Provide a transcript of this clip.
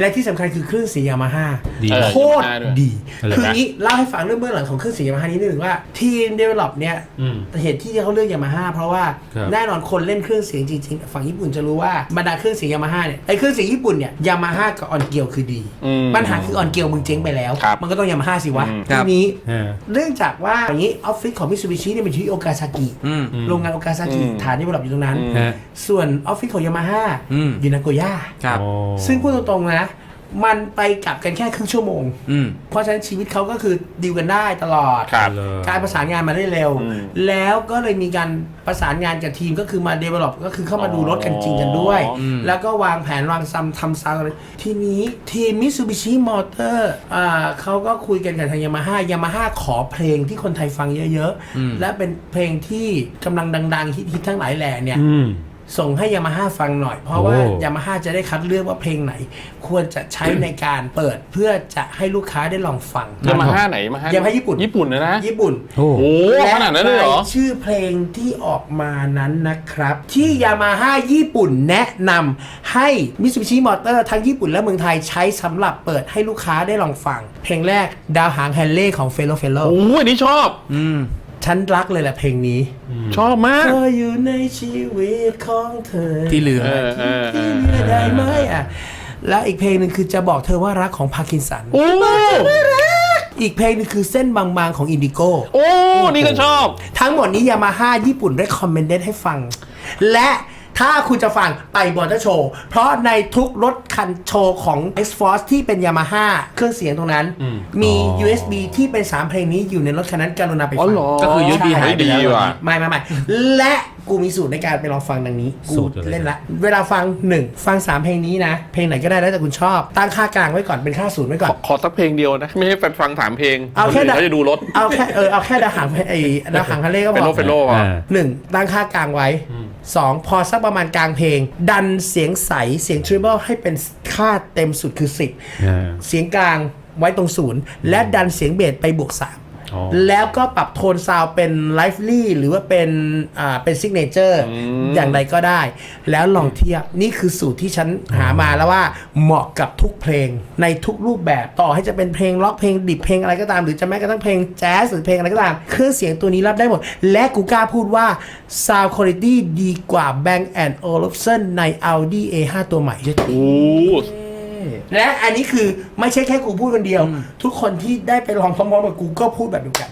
และที่สำคัญคือเครื่องเสียงยามาฮ่าดีเออโคตร Yamaha ด้วยดีอะไรนะคืออย่างนี้เล่าให้ฟังเรื่องเบื้องหลังของเครื่องเสียงยามาฮ่านิดนึงว่าทีมเดเวลลอปเนี่ย อืม เหตุที่เขาเลือกยามาฮ่าเพราะว่าครับ แน่นอนคนเล่นเครื่องเสียงจริงๆ ฝั่งญี่ปุ่นจะรู้ว่าบรรดาเครื่องเสียงยามาฮ่าเนี่ยไอเครื่องเสียงญี่ปุ่นเนี่ยยามาฮ่ากับออนเกียวคือดี อืมปัญหาคือออนเกียวมึงเจ๊งไปแล้ว ครับมันก็ต้องยามาฮ่าสิวะอืม ทีนี้อ่าเนื่องจากว่าอย่างนี้ออฟฟิศของมิ t ซูบิชิเนี่ยมันอยู่ที่โอกาซากิอืมโรงงานโอกาซากิอืม ฐานเดเวลลอปอยู่ตรงนั้นอืมฮะส่วนออฟฟิศของยามาฮ่าอืม อยู่นาโกย่า ครับอ๋อซึ่งพูดตรงๆนะ มันไปกลับกันแค่ครึ่งชั่วโมง อืม เพราะฉะนั้นชีวิตเขาก็คือดีลกันได้ตลอด ครับ เลย การประสานงานมาได้เร็ว อืม แล้วก็เลยมีการประสานงานกับทีมก็คือมา develop ก็คือเข้ามาดูรถกันจริงกันด้วยอ๋อแล้วก็วางแผนวางซัมทำซาวด์อะไรทีนี้ทีม Mitsubishi Motor อ่าเขาก็คุยกันกับทางยามาฮ่ายามาฮ่าขอเพลงที่คนไทยฟังเยอะอืมๆและเป็นเพลงที่กำลังดังๆฮิตๆทั้งหลายแหล่เนี่ย อืม ส่งให้ยามาฮ่าฟังหน่อย เพราะว่าโอ้ยามาฮ่าจะได้คัดเลือกว่าเพลงไหน ควรจะใช้ในการเปิดเพื่อจะให้ลูกค้าได้ลองฟังยามาฮ่าไหนมาฮ่ายามาฮ่าญี่ปุ่นญี่ปุ่นนะนะญี่ปุ่นโอ้โอ้ขนาดนั้นเลยเหรอและชื่อเพลงที่ออกมานั้นนะครับ ที่ยามาฮ่าญี่ปุ่นแนะนำให้ Mitsubishi Motor ทั้งญี่ปุ่นและเมืองไทยใช้สำหรับเปิดให้ลูกค้าได้ลองฟัง เพลงแรกดาวหางแฮนเล่ของเฟโลเฟโลโอ้ยอันนี้ชอบ อืม ฉันรักเลยแหละเพลงนี้ชอบมาก เธออยู่ในชีวิตของเธอที่เหลือเออเออเอที่อ เหลือได้ไหมอะแล้วอีกเพลงหนึ่งคือจะบอกเธอว่ารักของพาร์กินสัน โอ้ อีกเพลงหนึงคือเส้นบางๆของอินดิโกโอ้ นี่ก็ชอบ ทั้งหมดนี้ยามาฮ่าญี่ปุ่นได้คอมเมนต์ให้ฟัง และ ถ้าคุณจะฟังไปบอเตอร์โชว์เพราะในทุกรถคันโชว์ของ X Force ที่เป็นยามาฮ่าเครื่องเสียงตรงนั้น อืม มีอ๋อ USB ที่เป็น 3 เพลงนี้อยู่ในรถคันนั้นกรุณาไปอ๋ฟัองเหรอก็คือ USB หายไปแล้ว ดีว่ะ ไม่ไม่ไม่และ กูมีสูตรในการไปลองฟังดังนี้ กูสูตรอะไร เล่นละ เวลาฟังหนึ่งฟัง3เพลงนี้นะ เพลงไหนก็ได้แล้วแต่คุณชอบ ตั้งค่ากลางไว้ก่อนเป็นค่าศูนย์ไว้ก่อน ขอสักเพลงเดียวนะ ไม่ให้แฟนฟังถามเพลงเอาแค่นเขาจะดูรถ เอาแค่เออเอาแค่ดาวหางไอ้ดาวหางทะเลก็พเป็นโลอเฟโลอะ อ่า หนึ่งตั้งค่ากลางไว้สองพอสักประมาณกลางเพลง ดันเสียงใสเสียงทริเบิลให้เป็นค่าเต็มสุดคืออ่า10เสียงกลางไว้ตรงศูนย์และดันเสียงเบสไปบวก3อ๋อ แล้วก็ปรับโทนซาวด์เป็นไลฟ์ลี่หรือว่าเป็นอ่าเป็นซิกเนเจอร์อย่างไรก็ได้ แล้วลองเทียบนี่คือสูตรที่ฉันหามาแล้วว่าเหมาะกับทุกเพลงในทุกรูปแบบต่อให้จะเป็นเพลงล็อกเพลงดิบเพลงอะไรก็ตาม หรือจะแม้กระทั่งเพลงแจ๊สหรือเพลงอะไรก็ตามเครื่องเสียงตัวนี้รับได้หมด และกูกล้าพูดว่า Sound Quality ดีกว่า Bang Olufsen ใน Audi A5 ตัวใหม่ด้วยโอ้ และอันนี้คือไม่ใช่แค่กูพูดคนเดียว ทุกคนที่ได้ไปลองพร้อมๆกับกูก็พูดแบบเดียวกัน